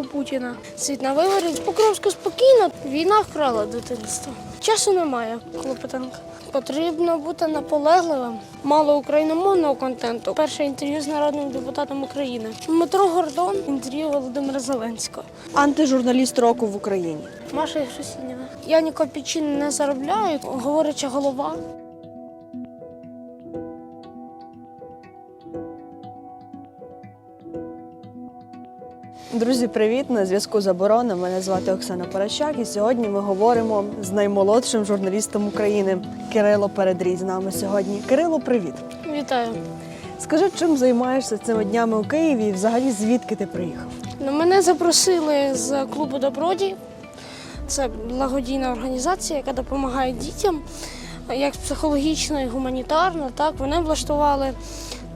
у Путіна. Світ на виворі. Покровську спокійно. Війна вкрала дитинство. Часу немає, Клопотенка. Потрібно бути наполегливим. Мало україномовного контенту. Перше інтерв'ю з народним депутатом України. Дмитро Гордон, інтерв'ю Володимира Зеленського. Антижурналіст року в Україні. Маша Євсосініна. Я ні копійчини не заробляю, говоряча голова. Друзі, привіт! На зв'язку заборона. Мене звати Оксана Паращак, і сьогодні ми говоримо з наймолодшим журналістом України Кирило Передрій з нами сьогодні. Кирило, привіт! Вітаю. Скажи, чим займаєшся цими днями у Києві і взагалі звідки ти приїхав? Ну, мене запросили з клубу Добродій. Це благодійна організація, яка допомагає дітям як психологічно і гуманітарно. Так, вони влаштували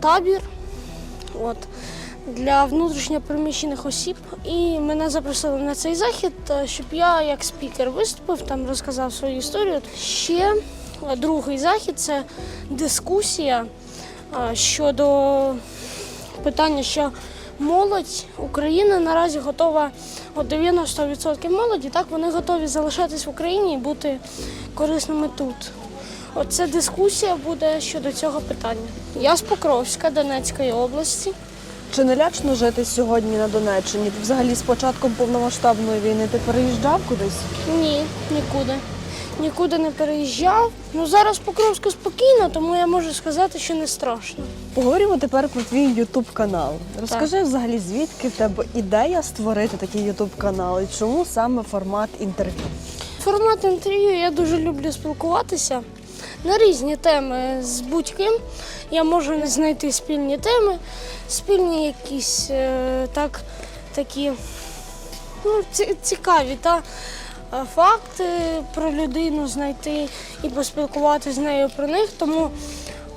табір от, для внутрішньопереміщених осіб. І мене запросили на цей захід, е, щоб я як спікер виступив, там розказав свою історію. Ще е, другий захід це дискусія е, щодо питання, що молодь України наразі готова, от 90% молоді, так вони готові залишатись в Україні і бути корисними тут. Оце дискусія буде щодо цього питання. Я з Покровська, Донецької області. Чи не лячно жити сьогодні на Донеччині? Ти Взагалі з початком повномасштабної війни ти переїжджав кудись? Ні, нікуди. Нікуди не переїжджав. Ну зараз Покровську спокійно, тому я можу сказати, що не страшно. Поговоримо тепер про твій Ютуб канал. Розкажи взагалі, звідки в тебе ідея створити такий Ютуб канал і чому саме формат інтерв'ю? Формат інтерв'ю я дуже люблю спілкуватися на різні теми з будь-ким. Я можу знайти спільні теми, спільні якісь е, так, такі ну, цікаві та е, факти про людину знайти і поспілкуватися з нею про них. Тому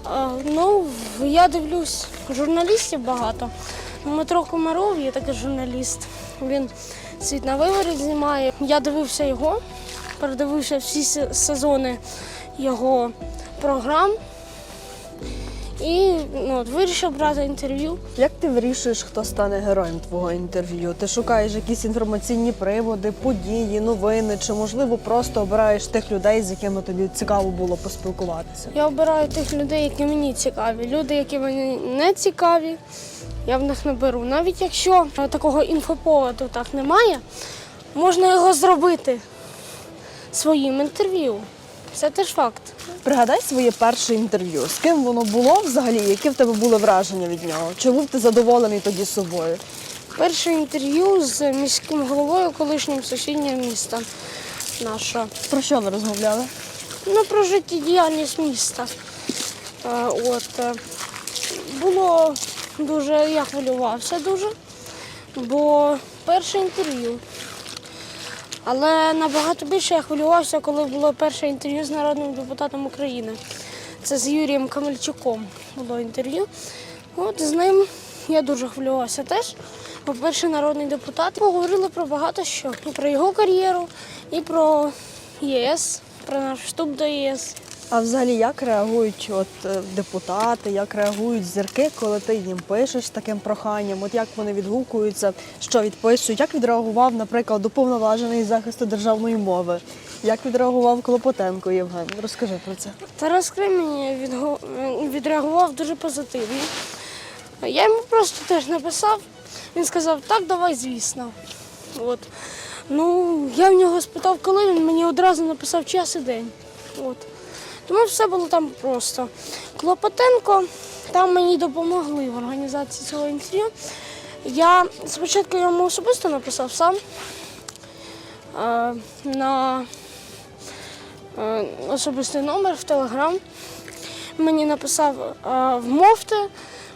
е, ну, я дивлюсь журналістів багато. Дмитро Комаров є такий журналіст. Він світ на виворі знімає. Я дивився його, передивився всі сезони його програм і ну, от, вирішив брати інтерв'ю. Як ти вирішуєш, хто стане героєм твого інтерв'ю? Ти шукаєш якісь інформаційні приводи, події, новини, чи можливо просто обираєш тих людей, з якими тобі цікаво було поспілкуватися? Я обираю тих людей, які мені цікаві. Люди, які мені не цікаві, я в них не беру. Навіть якщо е, такого інфоповоду так немає, можна його зробити своїм інтерв'ю. Це теж факт. Пригадай своє перше інтерв'ю. З ким воно було взагалі? Які в тебе були враження від нього? Чи був ти задоволений тоді собою? Перше інтерв'ю з міським головою колишнім сусіднього міста нашого. Про що ви розмовляли? Ну, про життєдіяльність міста. Е, От, е, було дуже, я хвилювався дуже, бо перше інтерв'ю. Але набагато більше я хвилювався, коли було перше інтерв'ю з народним депутатом України. Це з Юрієм Камельчуком було інтерв'ю. От з ним я дуже хвилювався теж. Бо перший народний депутат поговорили про багато що. Про його кар'єру, і про ЄС, про наш вступ до ЄС. А взагалі як реагують от е, депутати, як реагують зірки, коли ти їм пишеш таким проханням? От як вони відгукуються, що відписують? Як відреагував, наприклад, уповноважений захисту державної мови? Як відреагував Клопотенко Євген? Розкажи про це. Тарас Кремінь відго- відреагував дуже позитивно. Я йому просто теж написав. Він сказав, так, давай, звісно. От. Ну, я в нього спитав, коли він мені одразу написав час і день. От. Тому все було там просто. Клопотенко, там мені допомогли в організації цього інтерв'ю. Я спочатку йому особисто написав сам е, на е, особистий номер в Телеграм. Мені написав, е, вмовте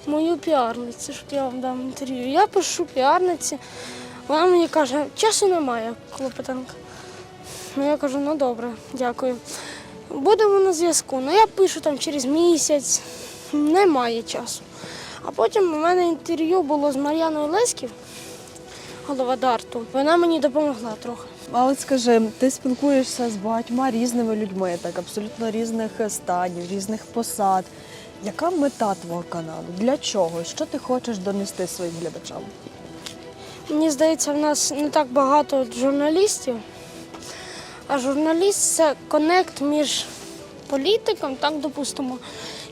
мою піарницю, щоб я вам дав інтерв'ю. Я пишу піарниці. Вона мені каже, часу немає, Клопотенка. Ну я кажу, ну добре, дякую. Будемо на зв'язку. Ну я пишу там через місяць, немає часу. А потім у мене інтерв'ю було з Мар'яною Леськів, голова Дарту. Вона мені допомогла трохи. А от скажи, ти спілкуєшся з багатьма різними людьми, так абсолютно різних стадій, різних посад. Яка мета твого каналу? Для чого? Що ти хочеш донести своїм глядачам? Мені здається, в нас не так багато журналістів. А журналіст це конект між політиком, так допустимо,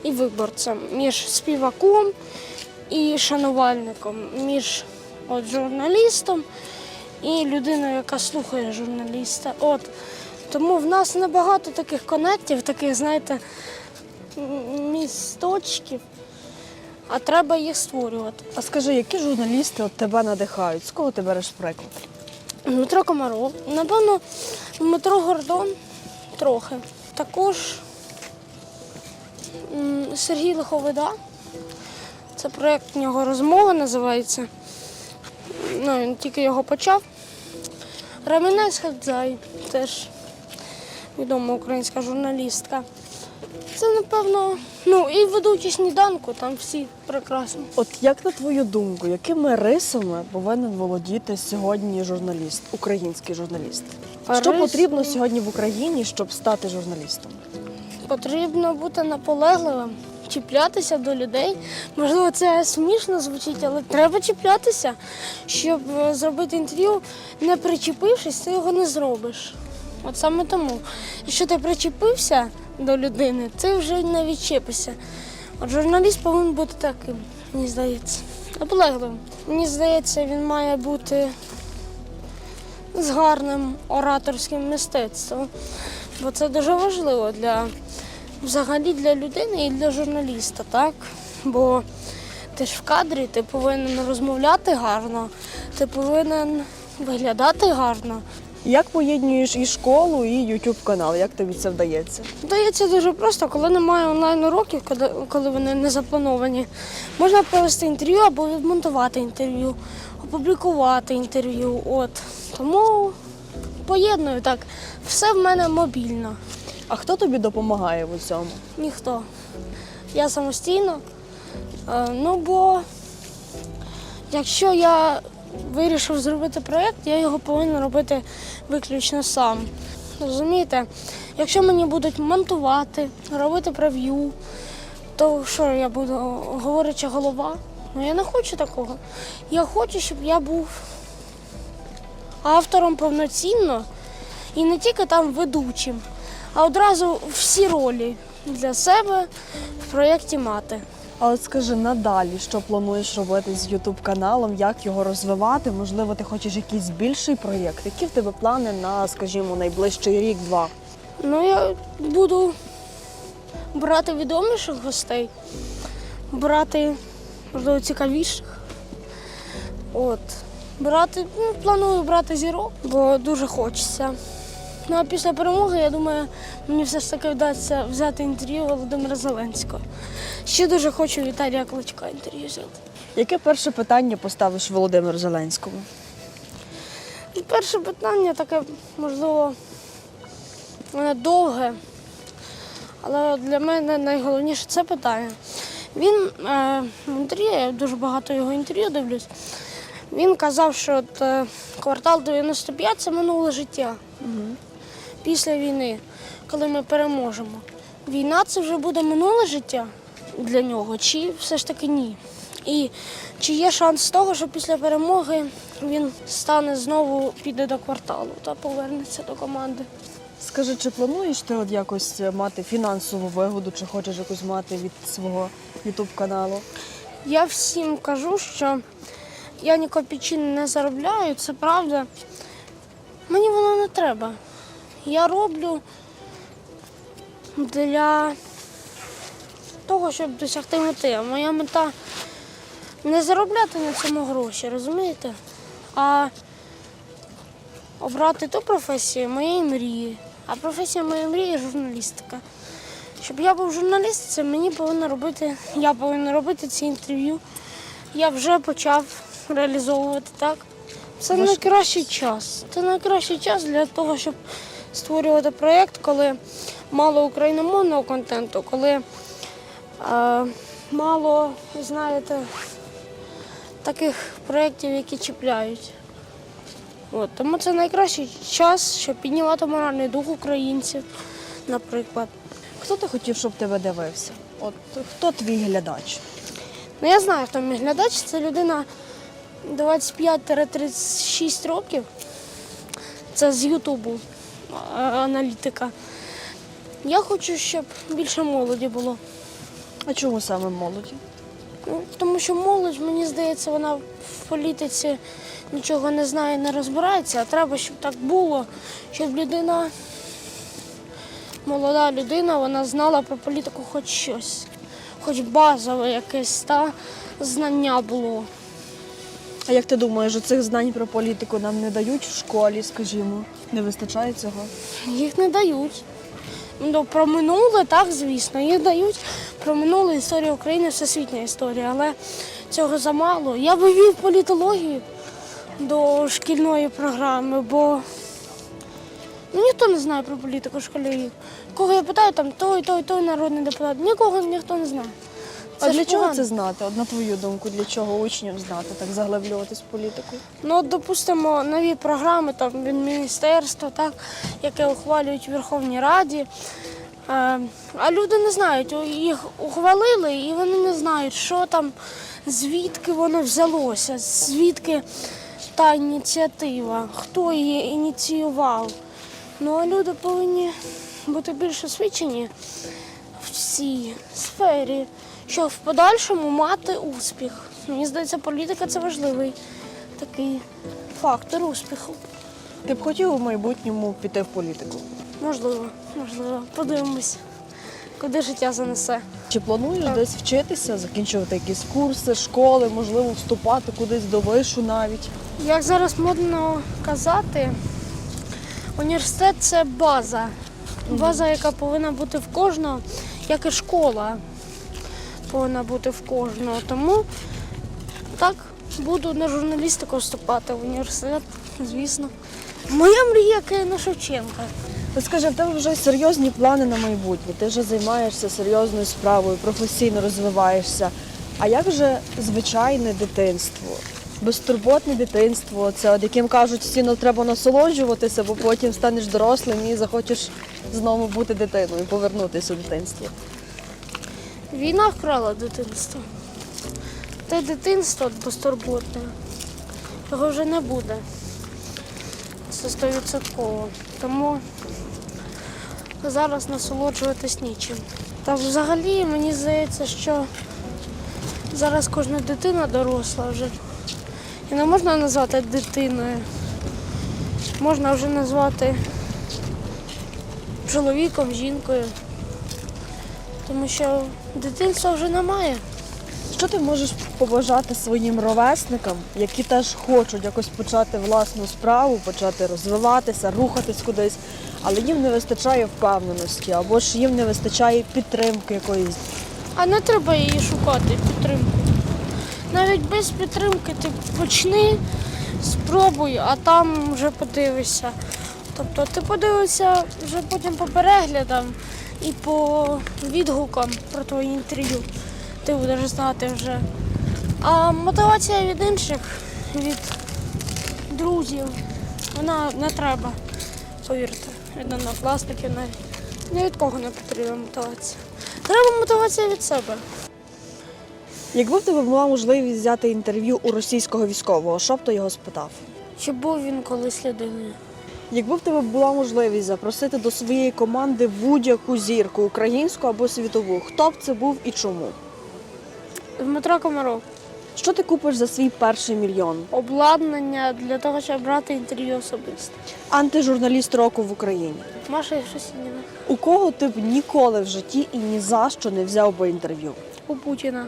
і виборцем, між співаком і шанувальником, між от, журналістом і людиною, яка слухає журналіста. От. Тому в нас небагато таких конектів, таких, знаєте, місточків, а треба їх створювати. А скажи, які журналісти от тебе надихають? З кого ти береш приклад? Дмитро Комаров. Напевно, Дмитро Гордон трохи. Також Сергій Лиховида. Це проєкт в нього розмова називається. Ну, він тільки його почав. Рамінець Хадзай, теж відома українська журналістка. Це, напевно, ну і ведучі сніданку, там всі прекрасні. От як на твою думку, якими рисами повинен володіти сьогодні журналіст, український журналіст? А Що Риси? потрібно сьогодні в Україні, щоб стати журналістом? Потрібно бути наполегливим, чіплятися до людей. Можливо, це смішно звучить, але треба чіплятися, щоб е, зробити інтерв'ю, не причепившись, ти його не зробиш. От саме тому, якщо ти причепився до людини, ти вже не відчепишся. От журналіст повинен бути таким, мені здається. Наполегливим. Мені здається, він має бути з гарним ораторським мистецтвом. Бо це дуже важливо для взагалі для людини і для журналіста, так? Бо ти ж в кадрі, ти повинен розмовляти гарно, ти повинен виглядати гарно. Як поєднуєш і школу, і YouTube канал? Як тобі це вдається? Дається дуже просто, коли немає онлайн-уроків, коли, коли вони не заплановані, можна провести інтерв'ю або відмонтувати інтерв'ю, опублікувати інтерв'ю. От. Тому поєдную так. Все в мене мобільно. А хто тобі допомагає в цьому? Ніхто. Я самостійно. Е, Ну, бо якщо я вирішив зробити проєкт, я його повинен робити виключно сам. Розумієте? Якщо мені будуть монтувати, робити прев'ю, то що я буду говоряча голова? Ну я не хочу такого. Я хочу, щоб я був автором повноцінно і не тільки там ведучим, а одразу всі ролі для себе в проєкті мати. А от скажи надалі, що плануєш робити з YouTube каналом, як його розвивати? Можливо, ти хочеш якийсь більший проєкт? Які в тебе плани на, скажімо, найближчий рік-два? Ну, я буду брати відоміших гостей, брати, можливо, цікавіших. От. Брати, ну, планую брати зірок, бо дуже хочеться. Ну а після перемоги, я думаю, мені все ж таки вдасться взяти інтерв'ю Володимира Зеленського. Ще дуже хочу Віталія Кличка інтерв'ю взяти. Яке перше питання поставиш Володимиру Зеленському? Перше питання таке, можливо, воно довге, але для мене найголовніше це питання. Він е, в інтерв'ю, я дуже багато його інтерв'ю дивлюсь. Він казав, що от, е, квартал 95 це минуле життя після війни, коли ми переможемо. Війна це вже буде минуле життя для нього, чи все ж таки ні? І чи є шанс того, що після перемоги він стане знову, піде до кварталу та повернеться до команди? Скажи, чи плануєш ти от якось мати фінансову вигоду, чи хочеш якусь мати від свого YouTube каналу? Я всім кажу, що я ні копійчини не заробляю, це правда. Мені воно не треба. Я роблю для того, щоб досягти мети. Моя мета не заробляти на цьому гроші, розумієте? А обрати ту професію моєї мрії. А професія моєї мрії журналістика. Щоб я був журналіст, це мені повинно робити, я повинна робити ці інтерв'ю. Я вже почав реалізовувати так. Це найкращий час. Це найкращий час для того, щоб створювати проєкт, коли мало україномовного контенту, коли е, мало, знаєте, таких проєктів, які чіпляють. От, тому це найкращий час, щоб піднімати моральний дух українців, наприклад. Хто ти хотів, щоб тебе дивився? От хто твій глядач? Ну, я знаю, хто мій глядач, це людина 25-36 років. Це з Ютубу аналітика. Я хочу, щоб більше молоді було. А чому саме молоді? Ну, тому що молодь, мені здається, вона в політиці нічого не знає, не розбирається, а треба, щоб так було, щоб людина, молода людина, вона знала про політику хоч щось, хоч базове якесь та, знання було. А як ти думаєш, цих знань про політику нам не дають в школі, скажімо? Не вистачає цього? Їх не дають. Ну, про минуле, так, звісно, їх дають. Про минуле історія України, всесвітня історія, але цього замало. Я би вів політологію до шкільної програми, бо ну, ніхто не знає про політику школярів. Кого я питаю, там той, той, той народний депутат. Нікого ніхто не знає. А для чого погано. це знати? От на твою думку, для чого учням знати, так заглиблюватись в політику? Ну, от, допустимо, нові програми там від міністерства, так, яке ухвалюють в Верховній Раді. Е, а люди не знають, їх ухвалили, і вони не знають, що там, звідки воно взялося, звідки та ініціатива, хто її ініціював. Ну, а люди повинні бути більш освічені в цій сфері, щоб в подальшому мати успіх. Мені здається, політика це важливий такий фактор успіху. Ти б хотів у майбутньому піти в політику? Можливо, можливо. Подивимось, куди життя занесе. Чи плануєш Так. десь вчитися, закінчувати якісь курси, школи, можливо, вступати кудись до вишу навіть? Як зараз модно казати, університет це база. База, яка повинна бути в кожного, як і школа повинна бути в кожного. Тому так, буду на журналістику вступати в університет, звісно. Моя мрія Київна Шевченка. Ти скажи, в тебе вже серйозні плани на майбутнє. Ти вже займаєшся серйозною справою, професійно розвиваєшся. А як же звичайне дитинство? Безтурботне дитинство, це от яким кажуть, стіно треба насолоджуватися, бо потім станеш дорослим і захочеш знову бути дитиною, повернутися у дитинство. Війна вкрала дитинство. Те дитинство безтурботне. Його вже не буде. Це стовідсотково. Тому зараз насолоджуватись нічим. Та взагалі мені здається, що зараз кожна дитина доросла вже. І не можна назвати дитиною. Можна вже назвати чоловіком, жінкою. Тому що дитинства вже немає. Що ти можеш побажати своїм ровесникам, які теж хочуть якось почати власну справу, почати розвиватися, рухатись кудись, але їм не вистачає впевненості, або ж їм не вистачає підтримки якоїсь. А не треба її шукати, підтримку. Навіть без підтримки ти почни, спробуй, а там вже подивишся. Тобто ти подивишся вже потім по переглядам і по відгукам про твоє інтерв'ю. Ти будеш знати вже. А мотивація від інших, від друзів, вона не треба, повірте, від однокласників навіть. Ні від кого не потрібна мотивація. Треба мотивація від себе. Якби в тебе була можливість взяти інтерв'ю у російського військового, що б ти його спитав? Чи був він колись людиною? Якби в тебе була можливість запросити до своєї команди будь-яку зірку, українську або світову, хто б це був і чому? Дмитро Комаров. Що ти купиш за свій перший мільйон? Обладнання для того, щоб брати інтерв'ю особисто. Антижурналіст року в Україні. Маша Євшосініна. У кого ти б ніколи в житті і ні за що не взяв би інтерв'ю? У Путіна.